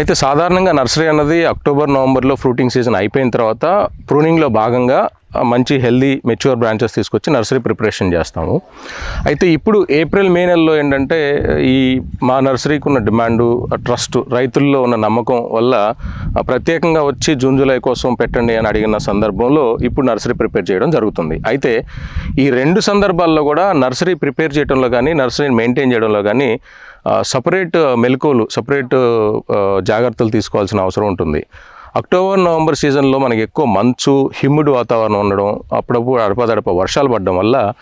అయితే సాధారణంగా నర్సరీ అన్నది అక్టోబర్ నవంబర్లో ఫ్రూటింగ్ సీజన్ అయిపోయిన తర్వాత ప్రూనింగ్లో భాగంగా మంచి హెల్దీ మెచ్యూర్ బ్రాంచెస్ తీసుకొచ్చి నర్సరీ ప్రిపరేషన్ చేస్తాము. అయితే ఇప్పుడు ఏప్రిల్ మే నెలలో ఏంటంటే ఈ మా నర్సరీకి ఉన్న డిమాండు ట్రస్ట్ రైతుల్లో ఉన్న నమ్మకం వల్ల ప్రత్యేకంగా వచ్చి జూన్ జూలై కోసం పెట్టండి అని అడిగిన సందర్భంలో ఇప్పుడు నర్సరీ ప్రిపేర్ చేయడం జరుగుతుంది. అయితే ఈ రెండు సందర్భాల్లో కూడా నర్సరీ ప్రిపేర్ చేయడంలో కానీ నర్సరీని మెయింటైన్ చేయడంలో కానీ సపరేట్ మెలకువలు సపరేట్ జాగ్రత్తలు తీసుకోవాల్సిన అవసరం ఉంటుంది. అక్టోబర్ నవంబర్ సీజన్లో మనకి ఎక్కువ మంచు హిమ్మిడ్ వాతావరణం ఉండడం అప్పుడప్పుడు అడపదడప వర్షాలు పడడం వల్ల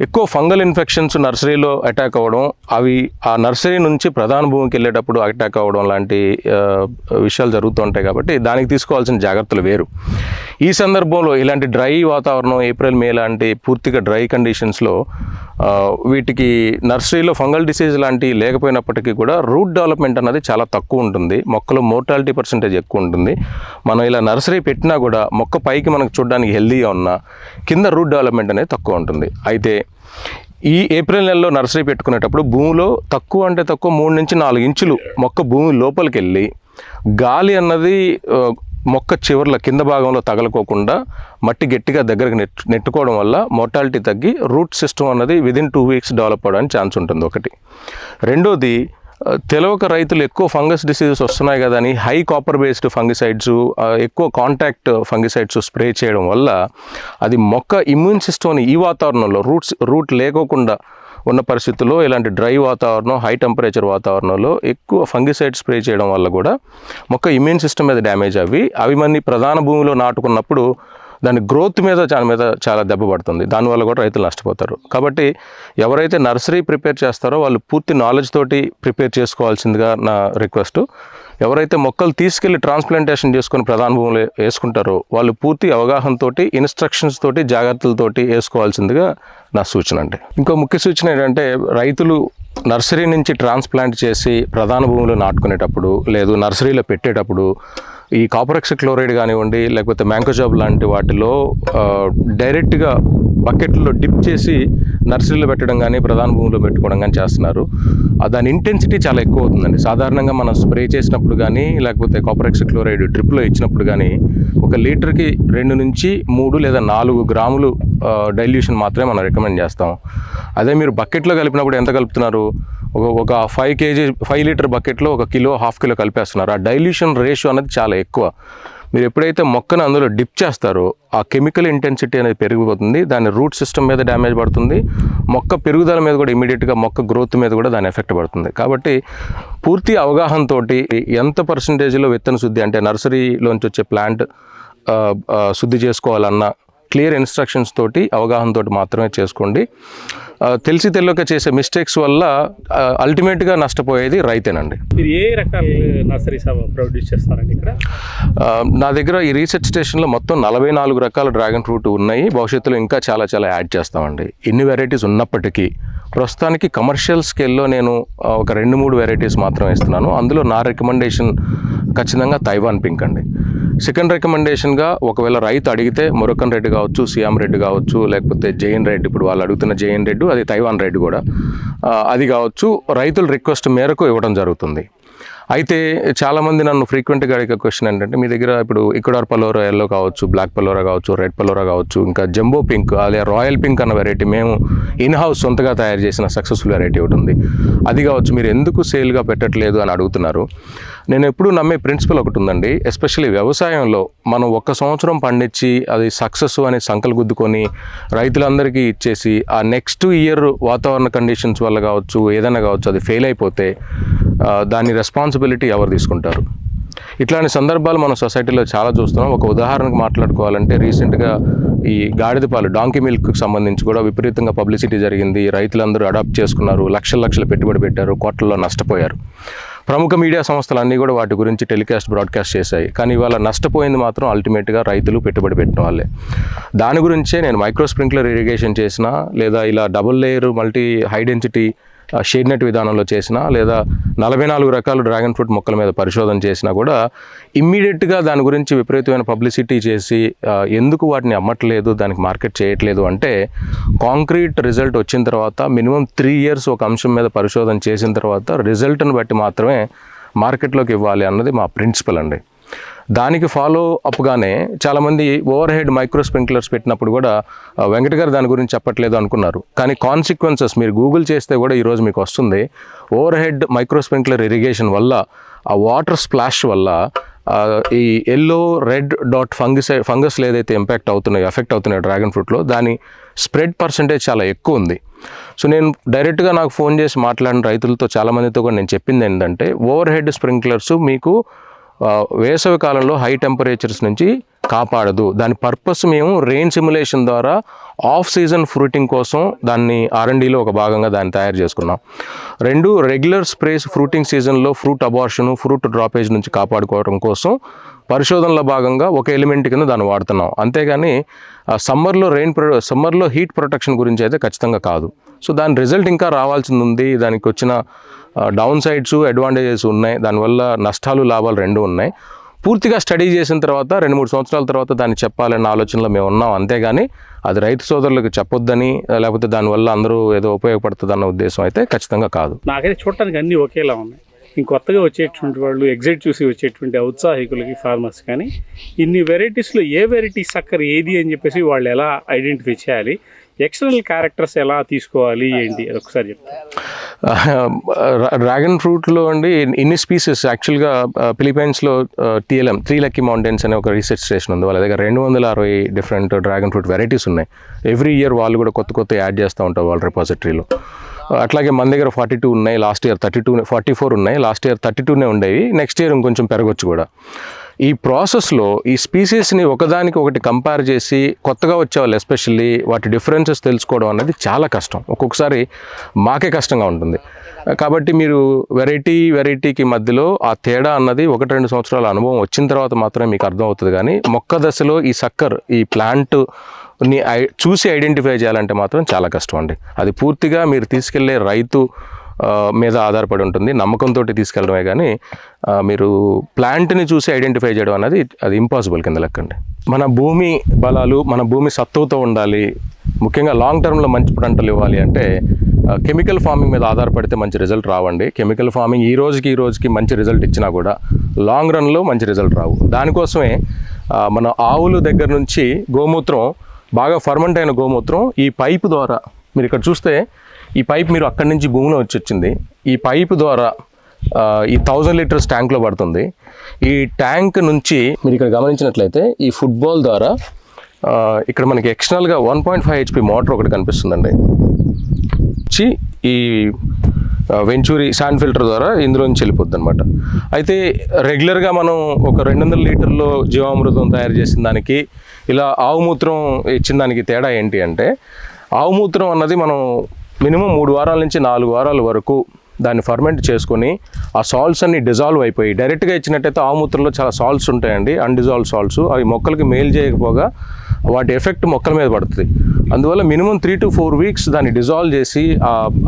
ఎక్కువ ఫంగల్ ఇన్ఫెక్షన్స్ నర్సరీలో అటాక్ అవ్వడం అవి ఆ నర్సరీ నుంచి ప్రధాన భూమికి వెళ్ళేటప్పుడు అటాక్ అవ్వడం లాంటి విషయాలు జరుగుతూ ఉంటాయి కాబట్టి దానికి తీసుకోవాల్సిన జాగ్రత్తలు వేరు. ఈ సందర్భంలో ఇలాంటి డ్రై వాతావరణం ఏప్రిల్ మే లాంటి పూర్తిగా డ్రై కండిషన్స్లో వీటికి నర్సరీలో ఫంగల్ డిసీజ్ లాంటివి లేకపోయినప్పటికీ కూడా రూట్ డెవలప్మెంట్ అనేది చాలా తక్కువ ఉంటుంది. మొక్కలో మోర్టాలిటీ పర్సంటేజ్ ఎక్కువ ఉంటుంది. మనం ఇలా నర్సరీ పెట్టినా కూడా మొక్క పైకి మనకు చూడడానికి హెల్దీగా ఉన్నా కింద రూట్ డెవలప్మెంట్ అనేది తక్కువ ఉంటుంది. అయితే ఈ ఏప్రిల్ నెలలో నర్సరీ పెట్టుకునేటప్పుడు భూమిలో తక్కువ అంటే తక్కువ మూడు నుంచి నాలుగు ఇంచులు మొక్క భూమి లోపలికి వెళ్ళి గాలి అన్నది మొక్క చివర్ల కింద భాగంలో తగలకోకుండా మట్టి గట్టిగా దగ్గరకు నెట్ నెట్టుకోవడం వల్ల మోర్టాలిటీ తగ్గి రూట్ సిస్టమ్ అన్నది విదిన్ టూ వీక్స్ డెవలప్ అవడానికి ఛాన్స్ ఉంటుంది ఒకటి. రెండోది తెలవక రైతులు ఎక్కువ ఫంగస్ డిసీజెస్ వస్తున్నాయి కదా అని హై కాపర్ బేస్డ్ ఫంగిసైడ్స్ ఎక్కువ కాంటాక్ట్ ఫంగిసైడ్స్ స్ప్రే చేయడం వల్ల అది మొక్క ఇమ్యూన్ సిస్టమ్ని ఈ వాతావరణంలో రూట్స్ రూట్ లేకోకుండా ఉన్న పరిస్థితుల్లో ఇలాంటి డ్రై వాతావరణం హై టెంపరేచర్ వాతావరణంలో ఎక్కువ ఫంగిసైడ్ స్ప్రే చేయడం వల్ల కూడా మొక్క ఇమ్యూన్ సిస్టమ్ మీద డ్యామేజ్ అవి అవి మన ప్రధాన భూమిలో నాటుకున్నప్పుడు దాని గ్రోత్ మీద దాని మీద చాలా దెబ్బ పడుతుంది. దానివల్ల కూడా రైతులు నష్టపోతారు. కాబట్టి ఎవరైతే నర్సరీ ప్రిపేర్ చేస్తారో వాళ్ళు పూర్తి నాలెడ్జ్ తోటి ప్రిపేర్ చేసుకోవాల్సిందిగా నా రిక్వెస్ట్ ఎవరైతే మొక్కలు తీసుకెళ్ళి ట్రాన్స్ప్లాంటేషన్ చేసుకుని ప్రధాన భూములు వేసుకుంటారో వాళ్ళు పూర్తి అవగాహనతోటి ఇన్స్ట్రక్షన్స్ తోటి జాగ్రత్తలతోటి వేసుకోవాల్సిందిగా నా సూచన అంటే ఇంకో ముఖ్య సూచన ఏంటంటే రైతులు నర్సరీ నుంచి ట్రాన్స్ప్లాంట్ చేసి ప్రధాన భూములు నాటుకునేటప్పుడు లేదు నర్సరీలో పెట్టేటప్పుడు ఈ కాపరెక్స్ క్లోరైడ్ కానివ్వండి లేకపోతే మ్యాంకోజాబ్ లాంటి వాటిలో డైరెక్ట్గా బకెట్లో డిప్ చేసి నర్సరీలో పెట్టడం కానీ ప్రధాన భూమిలో పెట్టుకోవడం కానీ చేస్తున్నారు. దాని ఇంటెన్సిటీ చాలా ఎక్కువ అవుతుందండి. సాధారణంగా మనం స్ప్రే చేసినప్పుడు కానీ లేకపోతే కాపరెక్స్ క్లోరైడ్ డ్రిప్లో ఇచ్చినప్పుడు కానీ ఒక లీటర్కి రెండు నుంచి మూడు లేదా నాలుగు గ్రాములు డైల్యూషన్ మాత్రమే మనం రికమెండ్ చేస్తాం. అదే మీరు బకెట్లో కలిపినప్పుడు ఎంత కలుపుతున్నారు? ఒక ఒక ఫైవ్ కేజీ ఫైవ్ లీటర్ బకెట్లో ఒక కిలో హాఫ్ కిలో కలిపేస్తున్నారు. ఆ డైల్యూషన్ రేషియో అనేది చాలా ఎక్కువ. మీరు ఎప్పుడైతే మొక్కను అందులో డిప్ చేస్తారో ఆ కెమికల్ ఇంటెన్సిటీ అనేది పెరిగిపోతుంది దాని రూట్ సిస్టమ్ మీద డ్యామేజ్ పడుతుంది మొక్క పెరుగుదల మీద కూడా ఇమీడియట్గా మొక్క గ్రోత్ మీద కూడా దాని ఎఫెక్ట్ పడుతుంది. కాబట్టి పూర్తి అవగాహనతోటి ఎంత పర్సంటేజ్లో విత్తన శుద్ధి అంటే నర్సరీలోంచి వచ్చే ప్లాంట్ శుద్ధి చేసుకోవాలన్న క్లియర్ ఇన్స్ట్రక్షన్స్ తోటి అవగాహనతోటి మాత్రమే చేసుకోండి. తెలిసి తెలియక చేసే మిస్టేక్స్ వల్ల అల్టిమేట్గా నష్టపోయేది రైతేనండి. మీరు ఏ రకాల నర్సరీస్ ప్రొడ్యూస్ చేస్తారండి ఇక్కడ? నా దగ్గర ఈ రీసెర్చ్ స్టేషన్లో మొత్తం నలభై నాలుగు రకాల డ్రాగన్ ఫ్రూట్ ఉన్నాయి. భవిష్యత్తులో ఇంకా చాలా చాలా యాడ్ చేస్తామండి. ఇన్ని వెరైటీస్ ఉన్నప్పటికీ ప్రస్తుతానికి కమర్షియల్ స్కేల్లో నేను ఒక రెండు మూడు వెరైటీస్ మాత్రం ఇస్తున్నాను. అందులో నా రికమెండేషన్ ఖచ్చితంగా తైవాన్ పింక్ అండి. సెకండ్ రికమెండేషన్గా ఒకవేళ రైతు అడిగితే మొరకన్ రెడ్ కావచ్చు సీఎం రెడ్డి కావచ్చు లేకపోతే జైన్ రెడ్ ఇప్పుడు వాళ్ళు అడుగుతున్న జైన్ రెడ్ అది తైవాన్ రెడ్ కూడా. అది కావచ్చు రైతుల రిక్వెస్ట్ మేరకు ఇవ్వడం జరుగుతుంది. అయితే చాలామంది నన్ను ఫ్రీక్వెంట్గా అడిగే క్వశ్చన్ ఏంటంటే మీ దగ్గర ఇప్పుడు ఇక్కడార్ పలోరా ఎల్లో కావచ్చు బ్లాక్ పలోరా కావచ్చు రెడ్ పలోరా కావచ్చు ఇంకా జంబో పింక్ అదే రాయల్ పింక్ అన్న వెరైటీ మేము ఇన్ హౌస్ సొంతగా తయారు చేసిన సక్సెస్ఫుల్ వెరైటీ ఒకటి ఉంది. అది కావచ్చు మీరు ఎందుకు సేల్గా పెట్టట్లేదు అని అడుగుతున్నారు. నేను ఎప్పుడు నమ్మే ప్రిన్సిపల్ ఒకటి ఉందండి ఎస్పెషల్లీ వ్యవసాయంలో మనం ఒక్క సంవత్సరం పండించి అది సక్సెస్ అని సంకలు గుద్దుకొని రైతులందరికీ ఇచ్చేసి ఆ నెక్స్ట్ ఇయర్ వాతావరణ కండిషన్స్ వల్ల కావచ్చు ఏదైనా కావచ్చు అది ఫెయిల్ అయిపోతే దాని రెస్పాన్సిబిలిటీ ఎవరు తీసుకుంటారు? ఇట్లాంటి సందర్భాలు మనం సొసైటీలో చాలా చూస్తున్నాం. ఒక ఉదాహరణకు మాట్లాడుకోవాలంటే రీసెంట్గా ఈ గాడిదపాలు డాంకీ మిల్క్కి సంబంధించి కూడా విపరీతంగా పబ్లిసిటీ జరిగింది. రైతులందరూ అడాప్ట్ చేసుకున్నారు. లక్షల లక్షలు పెట్టుబడి పెట్టారు. కోట్లలో నష్టపోయారు. ప్రముఖ మీడియా సంస్థలు అన్నీ కూడా వాటి గురించి టెలికాస్ట్ బ్రాడ్కాస్ట్ చేశాయి. కానీ ఇవాళ నష్టపోయింది మాత్రం అల్టిమేట్గా రైతులు పెట్టుబడి పెట్టిన వాళ్ళే. దాని గురించే నేను మైక్రో స్ప్రింక్లర్ ఇరిగేషన్ చేసిన లేదా ఇలా double layer multi high density shade net విధానంలో చేసినా లేదా నలభై నాలుగు రకాల డ్రాగన్ ఫ్రూట్ మొక్కల మీద పరిశోధన చేసినా కూడా ఇమ్మీడియట్గా దాని గురించి విపరీతమైన పబ్లిసిటీ చేసి ఎందుకు వాటిని అమ్మట్లేదు దానికి మార్కెట్ చేయట్లేదు అంటే కాంక్రీట్ రిజల్ట్ వచ్చిన తర్వాత మినిమం త్రీ ఇయర్స్ ఒక అంశం మీద పరిశోధన చేసిన తర్వాత రిజల్ట్ని బట్టి మాత్రమే మార్కెట్లోకి ఇవ్వాలి అన్నది మా ప్రిన్సిపల్ అండి. దానికి ఫాలో అప్గానే చాలామంది ఓవర్ హెడ్ మైక్రో స్ప్రింక్లర్స్ పెట్టినప్పుడు కూడా వెంకట గారు దాని గురించి చెప్పట్లేదు అనుకున్నారు. కానీ కాన్సిక్వెన్సెస్ మీరు గూగుల్ చేస్తే కూడా ఈరోజు మీకు వస్తుంది. Over head micro sprinkler irrigation వల్ల ఆ వాటర్ స్ప్లాష్ వల్ల ఈ ఎల్లో రెడ్ డాట్ ఫంగస్ ఫంగస్లు ఏదైతే ఇంపాక్ట్ అవుతున్నాయో ఎఫెక్ట్ అవుతున్నాయో డ్రాగన్ ఫ్రూట్లో దాని స్ప్రెడ్ పర్సంటేజ్ చాలా ఎక్కువ ఉంది. సో నేను డైరెక్ట్గా నాకు ఫోన్ చేసి మాట్లాడిన రైతులతో చాలామందితో కూడా నేను చెప్పింది ఏంటంటే ఓవర్ హెడ్ స్ప్రింక్లర్స్ మీకు వేసవి కాలంలో హై టెంపరేచర్స్ నుంచి కాపాడదు. దాని పర్పస్ మేము రెయిన్ సిమ్యులేషన్ ద్వారా ఆఫ్ సీజన్ ఫ్రూటింగ్ కోసం దాన్ని ఆర్ఎండీలో ఒక భాగంగా దాన్ని తయారు చేసుకున్నాం. రెండు రెగ్యులర్ స్ప్రేస్ ఫ్రూటింగ్ సీజన్లో ఫ్రూట్ అబార్షన్ ఫ్రూట్ డ్రాపేజ్ నుంచి కాపాడుకోవడం కోసం పరిశోధనలో భాగంగా ఒక ఎలిమెంట్ కింద దాన్ని వాడుతున్నాం. అంతేగాని సమ్మర్లో రెయిన్ ప్రొ సమ్మర్లో హీట్ ప్రొటెక్షన్ గురించి అయితే ఖచ్చితంగా కాదు. సో దాని రిజల్ట్ ఇంకా రావాల్సింది ఉంది. దానికి వచ్చిన డౌన్ సైడ్స్ అడ్వాంటేజెస్ ఉన్నాయి. దానివల్ల నష్టాలు లాభాలు రెండు ఉన్నాయి. పూర్తిగా స్టడీ చేసిన తర్వాత రెండు మూడు సంవత్సరాల తర్వాత దాన్ని చెప్పాలన్న ఆలోచనలో మేము ఉన్నాం. అంతేగాని అది రైతు సోదరులకు చెప్పొద్దని లేకపోతే దానివల్ల అందరూ ఏదో ఉపయోగపడుతుంది అన్న ఉద్దేశం అయితే ఖచ్చితంగా కాదు. నాకైతే చూడటానికి అన్నీ ఒకేలా ఉన్నాయి. ఇంకొత్తగా వచ్చేటువంటి వాళ్ళు ఎగ్జిట్ చూసి వచ్చేటువంటి ఔత్సాహికులకి ఫార్మర్స్ కానీ ఇన్ని వెరైటీస్లో ఏ వెరైటీ సక్కర్ ఏది అని చెప్పేసి వాళ్ళు ఎలా ఐడెంటిఫై చేయాలి? ఎక్స్టర్నల్ క్యారెక్టర్స్ ఎలా తీసుకోవాలి ఏంటి? అది ఒకసారి చెప్తాను. డ్రాగన్ ఫ్రూట్లో అండి ఇన్ని స్పీసెస్ యాక్చువల్గా ఫిలిపైన్స్లో టీఎల్ఎం త్రీ లక్కీ మౌంటైన్స్ అనే ఒక రీసెర్చ్ స్టేషన్ ఉంది. వాళ్ళ దగ్గర రెండు వందల అరవై డిఫరెంట్ డ్రాగన్ ఫ్రూట్ వెరైటీస్ ఉన్నాయి. ఎవ్రీ ఇయర్ వాళ్ళు కూడా కొత్త కొత్త యాడ్ చేస్తూ ఉంటారు వాళ్ళ రిపాజిటరీలో. అట్లాగే మన దగ్గర ఫార్టీ టూ ఉన్నాయి last year thirty two forty four ఉన్నాయి. లాస్ట్ ఇయర్ థర్టీ టూనే ఉండేవి. నెక్స్ట్ ఇయర్ ఇంకొంచెం పెరగొచ్చు కూడా. ఈ ప్రాసెస్లో ఈ స్పీసీస్ని ఒకదానికి ఒకటి కంపేర్ చేసి కొత్తగా వచ్చే వాళ్ళు ఎస్పెషల్లీ వాటి డిఫరెన్సెస్ తెలుసుకోవడం అనేది చాలా కష్టం. ఒక్కొక్కసారి మాకే కష్టంగా ఉంటుంది. కాబట్టి మీరు వెరైటీ వెరైటీకి మధ్యలో ఆ తేడా అన్నది ఒకటి రెండు సంవత్సరాల అనుభవం వచ్చిన తర్వాత మాత్రమే మీకు అర్థం అవుతుంది కానీ మొక్క దశలో ఈ సక్కర్ ఈ ప్లాంట్ని ఐ- చూసి ఐడెంటిఫై చేయాలంటే మాత్రం చాలా కష్టం అండి. అది పూర్తిగా మీరు తీసుకెళ్ళే రైతు మీద ఆధారపడి ఉంటుంది. నమ్మకంతో తీసుకెళ్ళడమే కానీ మీరు ప్లాంట్ని చూసి ఐడెంటిఫై చేయడం అనేది అది ఇంపాసిబుల్ కింద లెక్కండి. మన భూమి బలాలు మన భూమి సత్తువుతో ఉండాలి ముఖ్యంగా లాంగ్ టర్మ్లో మంచి పంటలు ఇవ్వాలి అంటే కెమికల్ ఫార్మింగ్ మీద ఆధారపడితే మంచి రిజల్ట్ రావండి. కెమికల్ ఫార్మింగ్ ఈ రోజుకి ఈ రోజుకి మంచి రిజల్ట్ ఇచ్చినా కూడా లాంగ్ రన్లో మంచి రిజల్ట్ రావు. దానికోసమే మన ఆవుల దగ్గర నుంచి గోమూత్రం బాగా ఫర్మెంట్ అయిన గోమూత్రం ఈ పైపు ద్వారా మీరు ఇక్కడ చూస్తే ఈ పైప్ మీరు అక్కడి నుంచి భూమిలో వచ్చి వచ్చింది ఈ పైపు ద్వారా ఈ థౌజండ్ లీటర్స్ ట్యాంక్లో పడుతుంది. ఈ ట్యాంక్ నుంచి మీరు ఇక్కడ గమనించినట్లయితే ఈ ఫుట్బాల్ ద్వారా ఇక్కడ మనకి ఎక్స్టర్నల్గా one point five HP motor ఒకటి కనిపిస్తుందండి. వచ్చి ఈ వెంచూరి శాండ్ ఫిల్టర్ ద్వారా ఇందులో నుంచి వెళ్ళిపోద్ది అనమాట అయితే రెగ్యులర్గా మనం ఒక రెండు వందల లీటర్లో జీవామృతం తయారు చేసిన దానికి ఇలా ఆవు మూత్రం ఇచ్చిన దానికి తేడా ఏంటి అంటే ఆవు మూత్రం అన్నది మనం మినిమం మూడు వారాల నుంచి నాలుగు వారాల వరకు దాన్ని ఫర్మెంట్ చేసుకొని ఆ సాల్ట్స్ అన్ని డిజాల్వ్ అయిపోయి డైరెక్ట్గా ఇచ్చినట్టయితే ఆమూత్రంలో చాలా సాల్ట్స్ ఉంటాయండి అన్డిజాల్వ్ సాల్ట్స్. అవి మొక్కలకి మేలు చేయకపోగా వాటి ఎఫెక్ట్ మొక్కల మీద పడుతుంది. అందువల్ల minimum three to four weeks దాన్ని డిజాల్వ్ చేసి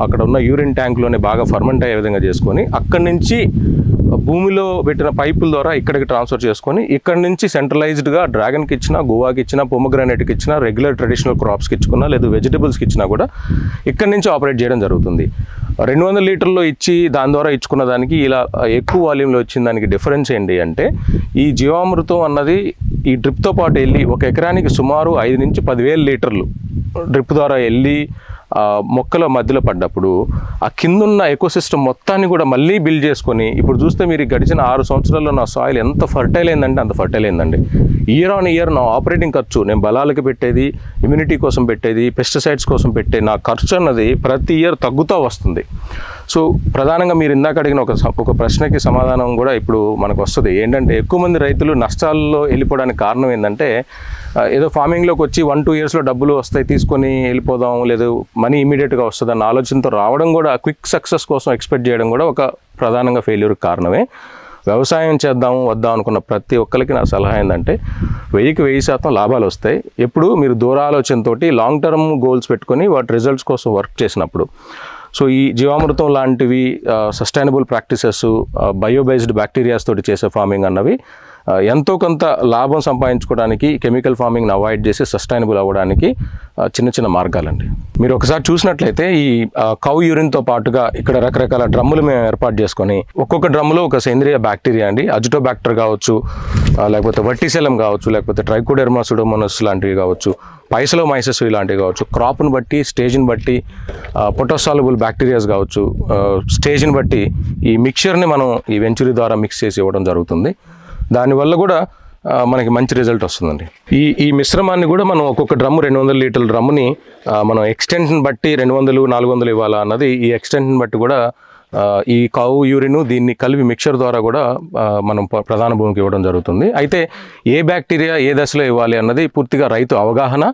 అక్కడ ఉన్న యూరిన్ ట్యాంక్లోనే బాగా ఫర్మెంట్ అయ్యే విధంగా చేసుకొని అక్కడి నుంచి భూమిలో పెట్టిన పైపుల ద్వారా ఇక్కడికి ట్రాన్స్ఫర్ చేసుకొని ఇక్కడ నుంచి సెంట్రలైజ్డ్గా డ్రాగన్కి ఇచ్చినా గోవాకి ఇచ్చినా పొమగ్రానైట్కి ఇచ్చినా రెగ్యులర్ ట్రెడిషనల్ క్రాప్స్కి ఇచ్చుకున్నా లేదా వెజిటబుల్స్కి ఇచ్చినా కూడా ఇక్కడ నుంచి ఆపరేట్ చేయడం జరుగుతుంది. రెండు వందల లీటర్లో ఇచ్చి దాని ద్వారా ఇచ్చుకున్న దానికి ఇలా ఎక్కువ వాల్యూమ్లో వచ్చిన దానికి డిఫరెన్స్ ఏంటి అంటే ఈ జీవామృతం అన్నది ఈ డ్రిప్తో పాటు వెళ్ళి ఒక ఎకరానికి సుమారు ఐదు నుంచి పదివేల లీటర్లు డ్రిప్ ద్వారా వెళ్ళి మొక్కల మధ్యలో పడ్డప్పుడు ఆ కిందున్న ఎకోసిస్టమ్ మొత్తాన్ని కూడా మళ్ళీ బిల్డ్ చేసుకొని ఇప్పుడు చూస్తే మీరు గడిచిన ఆరు సంవత్సరాల్లో నా సాయిల్ ఎంత ఫర్టైల్ అయిందంటే అంత ఫర్టైల్ అయిందండి. ఇయర్ ఆన్ ఇయర్ నా ఆపరేటింగ్ ఖర్చు నేను బలాలకి పెట్టేది ఇమ్యూనిటీ కోసం పెట్టేది పెస్టిసైడ్స్ కోసం పెట్టే నా ఖర్చు అన్నది ప్రతి ఇయర్ తగ్గుతూ వస్తుంది. సో ప్రధానంగా మీరు ఇందాక అడిగిన ఒక ఒక ప్రశ్నకి సమాధానం కూడా ఇప్పుడు మనకు వస్తుంది. ఏంటంటే ఎక్కువ మంది రైతులు నష్టాల్లో వెళ్ళిపోవడానికి కారణం ఏంటంటే ఏదో ఫార్మింగ్లోకి వచ్చి వన్ టూ ఇయర్స్లో డబ్బులు వస్తాయి తీసుకొని వెళ్ళిపోదాం లేదు మనీ ఇమీడియట్గా వస్తుంది అన్న ఆలోచనతో రావడం కూడా క్విక్ సక్సెస్ కోసం ఎక్స్పెక్ట్ చేయడం కూడా ఒక ప్రధానంగా ఫెయిల్యూర్కి కారణమే. వ్యవసాయం చేద్దాము వద్దాం అనుకున్న ప్రతి ఒక్కరికి నా సలహా ఏంటంటే వెయ్యికి వెయ్యి శాతం లాభాలు వస్తాయి. ఎప్పుడు మీరు దూరాలోచనతోటి లాంగ్ టర్మ్ గోల్స్ పెట్టుకొని వాటి రిజల్ట్స్ కోసం వర్క్ చేసినప్పుడు. సో ఈ జీవామృతం లాంటివి సస్టైనబుల్ ప్రాక్టీసెస్ బయోబేస్డ్ బ్యాక్టీరియాస్ తోటి చేసే ఫార్మింగ్ అన్నవి ఎంతో కొంత లాభం సంపాదించుకోవడానికి కెమికల్ ఫార్మింగ్ని అవాయిడ్ చేసి సస్టైనబుల్ అవ్వడానికి చిన్న చిన్న మార్గాలండి. మీరు ఒకసారి చూసినట్లయితే ఈ కౌ యూరిన్తో పాటుగా ఇక్కడ రకరకాల డ్రమ్ములు మేము ఏర్పాటు చేసుకొని ఒక్కొక్క డ్రమ్ములో ఒక సేంద్రియ బ్యాక్టీరియా అండి. అజిటోబ్యాక్టర్ కావచ్చు లేకపోతే వట్టిసెలం కావచ్చు లేకపోతే ట్రైకోడెర్మా సుడోమోనస్ లాంటివి కావచ్చు పైసలో మైసెస్ ఇలాంటివి కావచ్చు క్రాప్ను బట్టి స్టేజ్ని బట్టి పొటోసాలబుల్ బ్యాక్టీరియాస్ కావచ్చు స్టేజ్ని బట్టి ఈ మిక్చర్ని మనం ఈ వెంచురీ ద్వారా మిక్స్ చేసి ఇవ్వడం జరుగుతుంది. దానివల్ల కూడా మనకి మంచి రిజల్ట్ వస్తుందండి. ఈ ఈ మిశ్రమాన్ని కూడా మనం ఒక్కొక్క డ్రమ్ము రెండు వందల లీటర్ల డ్రమ్ముని మనం ఎక్స్టెంట్ని బట్టి రెండు వందలు నాలుగు వందలు ఇవ్వాలా అన్నది ఈ ఎక్స్టెంట్ని బట్టి కూడా ఈ కావు యూరిన్ దీన్ని కలిపి మిక్చర్ ద్వారా కూడా మనం ప్రధాన భూమికి ఇవ్వడం జరుగుతుంది. అయితే ఏ బ్యాక్టీరియా ఏ దశలో ఇవ్వాలి అన్నది పూర్తిగా రైతు అవగాహన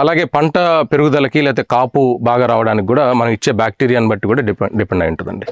అలాగే పంట పెరుగుదలకి లేకపోతే కాపు బాగా రావడానికి కూడా మనం ఇచ్చే బ్యాక్టీరియాని బట్టి కూడా డిపెండ్ డిపెండ్ అయి ఉంటుందండి.